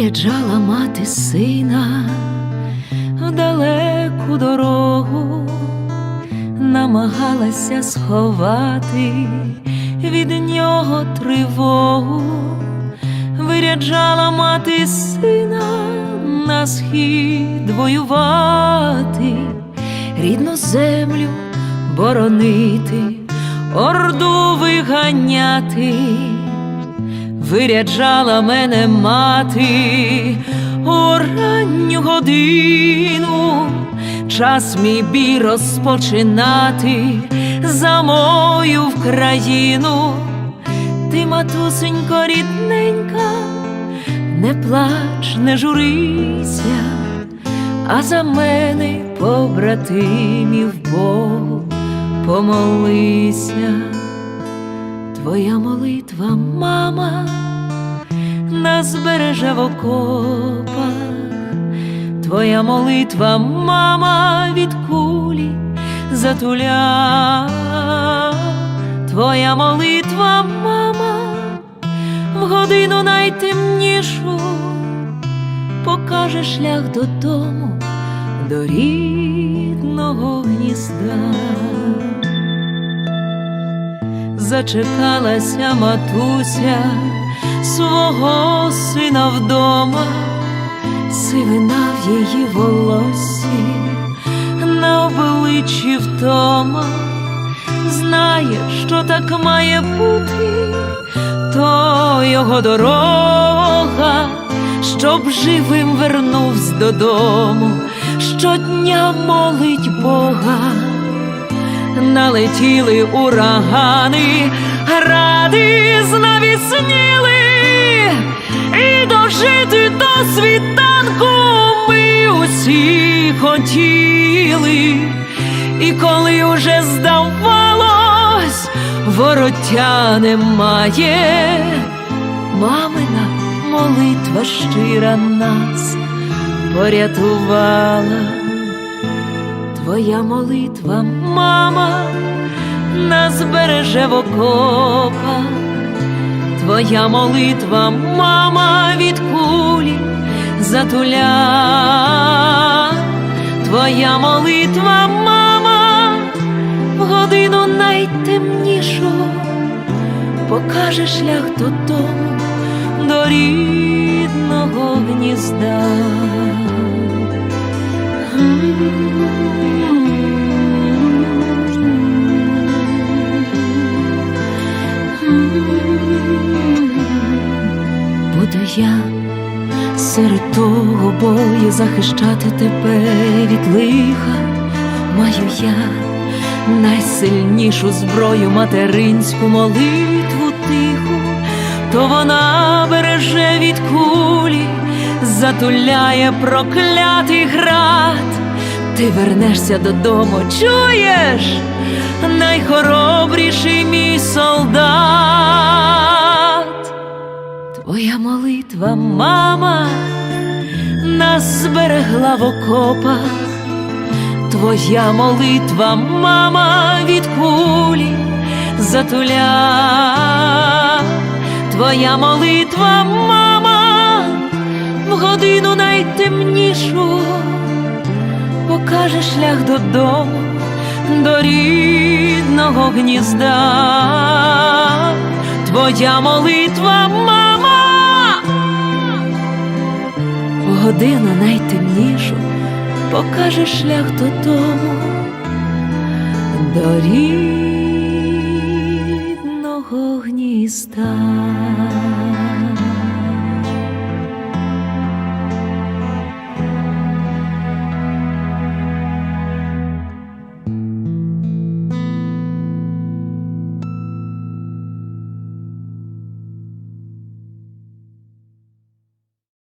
виряджала мати сина в далеку дорогу, намагалася сховати від нього тривогу, виряджала мати сина на схід воювати, рідну землю боронити, орду виганяти виряджала мене мати у ранню годину, час мій бій розпочинати за мою в країну. Ти, матусенько, рідненька, не плач, не журися, а за мене, побратимів Богу, помолися. Твоя молитва, мама, нас береже в окопах, Твоя молитва, мама, від кулі затуля, Твоя молитва, мама, в годину найтемнішу покаже шлях додому, до рідного гнізда. Зачекалася матуся свого сина вдома, сивина в її волосі, на обличчі втома, знає, що так має бути, то його дорога, щоб живим вернувся додому, щодня молить Бога. Налетіли урагани, гради знавісніли, і дожити до світанку ми усі хотіли, і коли уже здавалось, вороття немає, мамина молитва щира нас порятувала. Твоя молитва, мама, нас береже в окопах, Твоя молитва, мама, від кулі затуля, Твоя молитва, мама, в годину найтемнішу покаже шлях додому, до рідного гнізда. Я серед того бою захищати тебе від лиха, маю я найсильнішу зброю материнську молитву тиху, то вона береже від кулі, затуляє проклятий град. Ти вернешся додому, чуєш, найхоробріший мій солдат. Твоя молитва, мама, нас зберегла в окопах, Твоя молитва, мама, від кулі затуля, Твоя молитва, мама, в годину найтемнішу покаже шлях додому, до рідного гнізда. Твоя молитва, мама, годину найтемнішу покаже шлях додому, до рідного гнізда.